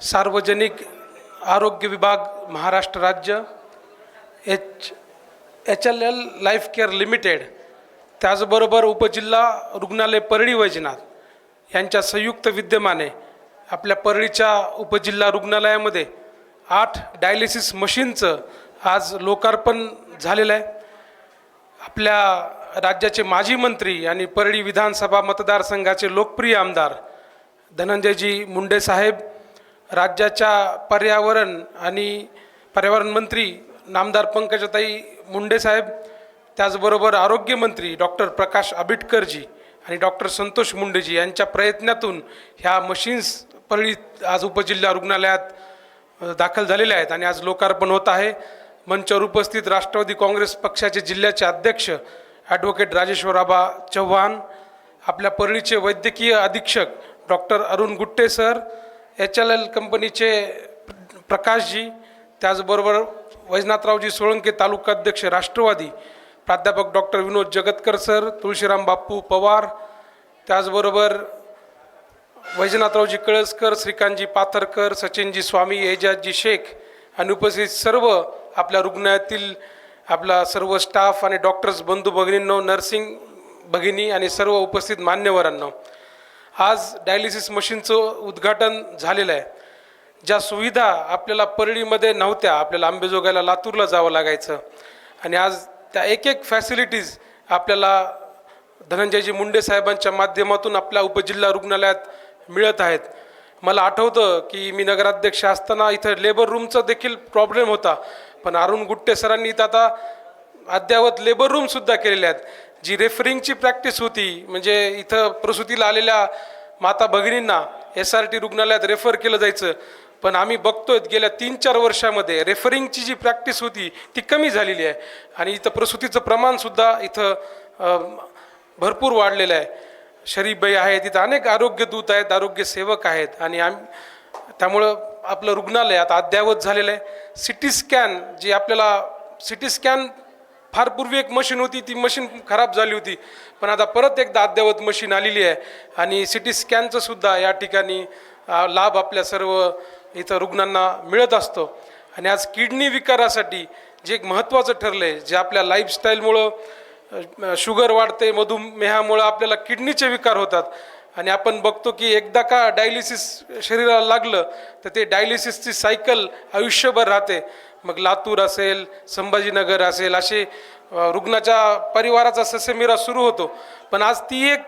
सार्वजनिक आरोग्य विभाग महाराष्ट्र राज्य H H L L life care limited त्याचबरोबर उपजिल्हा रुग्णालय परळी वैजनाथ यांच्या संयुक्त विद्यमाने आपल्या परळीच्या उपजिल्हा रुग्णालयामध्ये आठ डायलिसिस मशीनचं आज लोकार्पण झालेलं आहे. आपल्या राज्याचे माजी मंत्री आणि परळी विधानसभा मतदारसंघाचे लोकप्रिय आमदार धनंजयजी मुंडे साहेब राज्याच्या पर्यावरण आणि पर्यावरण मंत्री नामदार पंकजाताई मुंडे साहेब त्याचबरोबर आरोग्यमंत्री डॉक्टर प्रकाश आबिटकरजी आणि डॉक्टर संतोष मुंडेजी यांच्या प्रयत्नातून ह्या मशीन्स परळीत आज उपजिल्हा रुग्णालयात दाखल झालेल्या आहेत आणि आज लोकार्पण होत आहे. मंचावर उपस्थित राष्ट्रवादी काँग्रेस पक्षाचे जिल्ह्याचे अध्यक्ष ॲडव्होकेट राजेश्वराबा चव्हाण आपल्या परळीचे वैद्यकीय अधीक्षक doctor Arun Gutte sir H L L कंपनीचे प्रकाशजी त्याचबरोबर वैजनाथरावजी सोळंके तालुकाध्यक्ष राष्ट्रवादी प्राध्यापक डॉक्टर विनोद जगतकर सर तुळशीराम बाप्पू पवार त्याचबरोबर वैजनाथरावजी कळसकर श्रीकांतजी पाथरकर सचिनजी स्वामी एजाजजी शेख आणि उपस्थित सर्व आपल्या रुग्णालयातील आपला सर्व स्टाफ आणि डॉक्टर्स बंधू भगिनींनो नर्सिंग भगिनी आणि सर्व उपस्थित मान्यवरांनो आज डायलिसिस मशीनचं उद्घाटन झालेलं आहे. ज्या सुविधा आपल्याला परळीमध्ये नव्हत्या आपल्याला आंबेजोगाईला लातूरला जावं लागायचं. आणि आज त्या एक एक फॅसिलिटीज आपल्याला धनंजयजी मुंडे साहेबांच्या माध्यमातून आपल्या उपजिल्हा रुग्णालयात मिळत आहेत. मला आठवतं की मी नगराध्यक्ष असताना इथं लेबर रूमचा देखील प्रॉब्लेम होता. पण अरुण गुट्टे सरांनी इथं आता अद्यावत लेबर रूमसुद्धा केलेल्या आहेत. जी रेफरिंगची प्रॅक्टिस होती म्हणजे इथं प्रसूतीला आलेल्या माता भगिनींना एस आर टी रुग्णालयात रेफर केलं जायचं. पण आम्ही बघतोय गेल्या तीन चार वर्षामध्ये रेफरिंगची जी प्रॅक्टिस होती ती कमी झालेली आहे. आणि इथं प्रसूतीचं प्रमाणसुद्धा इथं भरपूर वाढलेलं आहे. शरीफबाई आहेत तिथं अनेक आरोग्य दूत आहेत आरोग्य सेवक आहेत. आणि आम त्यामुळं आपलं रुग्णालय आता अद्ययावत झालेलं आहे. सी टी स्कॅन जी आपल्याला सी टी स्कॅन फार पूर्वी एक मशीन होती ती मशीन खराब झाली होती. पण आता परत एकदा अद्ययावत मशीन आलेली आहे आणि सी टी स्कॅनचं सुद्धा या ठिकाणी लाभ आपल्या सर्व इथं रुग्णांना मिळत असतो. आणि आज किडनी विकारासाठी जे एक महत्त्वाचं ठरलं आहे जे आपल्या लाईफस्टाईलमुळं शुगर वाढते मधुमेहामुळं आपल्याला किडनीचे विकार होतात. आणि आपण बघतो की एकदा का डायलिसिस शरीराला लागलं तर ते डायलिसिसची सायकल आयुष्यभर राहते. मग लातूर असेल संभाजीनगर असेल असे रुग्णाच्या परिवाराचा ससेमिरा सुरू होतो. पण आज ती एक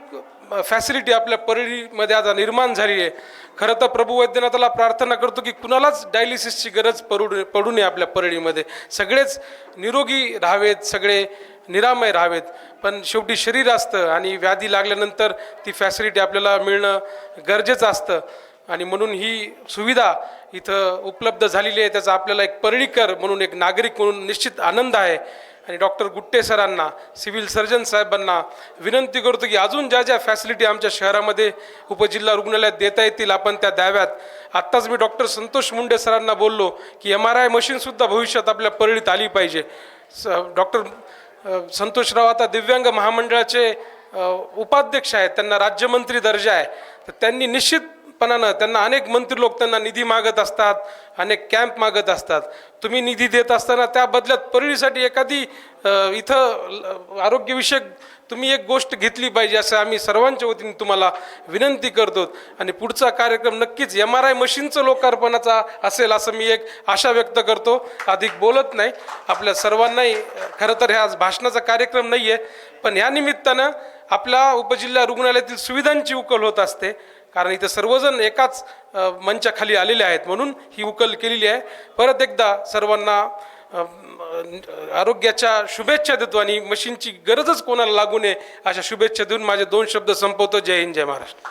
फॅसिलिटी आपल्या परळीमध्ये आता निर्माण झाली आहे. खरं तर प्रभू वैद्यनाथाला प्रार्थना करतो की कुणालाच डायलिसिसची गरज पडू पडू नये आपल्या परळीमध्ये सगळेच निरोगी राहावेत सगळे निरामय राहावेत. पण शेवटी शरीर असतं आणि व्याधी लागल्यानंतर ती फॅसिलिटी आपल्याला मिळणं गरजेचं असतं. आणि म्हणून ही सुविधा इथं उपलब्ध झालेली आहे. त्याचा आपल्याला एक परळीकर म्हणून एक नागरिक म्हणून निश्चित आनंद आहे. आणि डॉक्टर गुट्टे सरांना सिव्हिल सर्जन साहेबांना विनंती करतो की अजून ज्या ज्या फॅसिलिटी आमच्या शहरामध्ये उपजिल्हा रुग्णालयात देता येतील आपण त्या द्याव्यात. आत्ताच मी डॉक्टर संतोष मुंडे सरांना बोललो की एम आर आय मशीनसुद्धा भविष्यात आपल्या परळीत आली पाहिजे. स डॉक्टर संतोषराव आता दिव्यांग महामंडळाचे उपाध्यक्ष आहेत त्यांना राज्यमंत्री दर्जा आहे. तर त्यांनी निश्चित पणानं त्यांना अनेक मंत्री लोक त्यांना निधी मागत असतात अनेक कॅम्प मागत असतात. तुम्ही निधी देत असताना त्या बदल्यात परळीसाठी एखादी इथं आरोग्यविषयक तुम्ही एक गोष्ट घेतली पाहिजे असं आम्ही सर्वांच्या वतीने तुम्हाला विनंती करतो. आणि पुढचा कार्यक्रम नक्कीच एम आर आय मशीनचं लोकार्पणाचा असेल असं मी एक आशा व्यक्त करतो. अधिक बोलत नाही. आपल्या सर्वांनाही खरं तर ह्या आज भाषणाचा कार्यक्रम नाही आहे पण ह्या निमित्तानं आपल्या उपजिल्हा रुग्णालयातील सुविधांची उकल होत असते. कारण इथं सर्वजण एकाच मंचाखाली आलेले आहेत म्हणून ही उकल केलेली आहे. परत एकदा सर्वांना आरोग्याच्या शुभेच्छा देतो आणि मशीनची गरजच कोणाला लागू नये अशा शुभेच्छा देऊन माझे दोन शब्द संपवतो. जय हिंद जय महाराष्ट्र.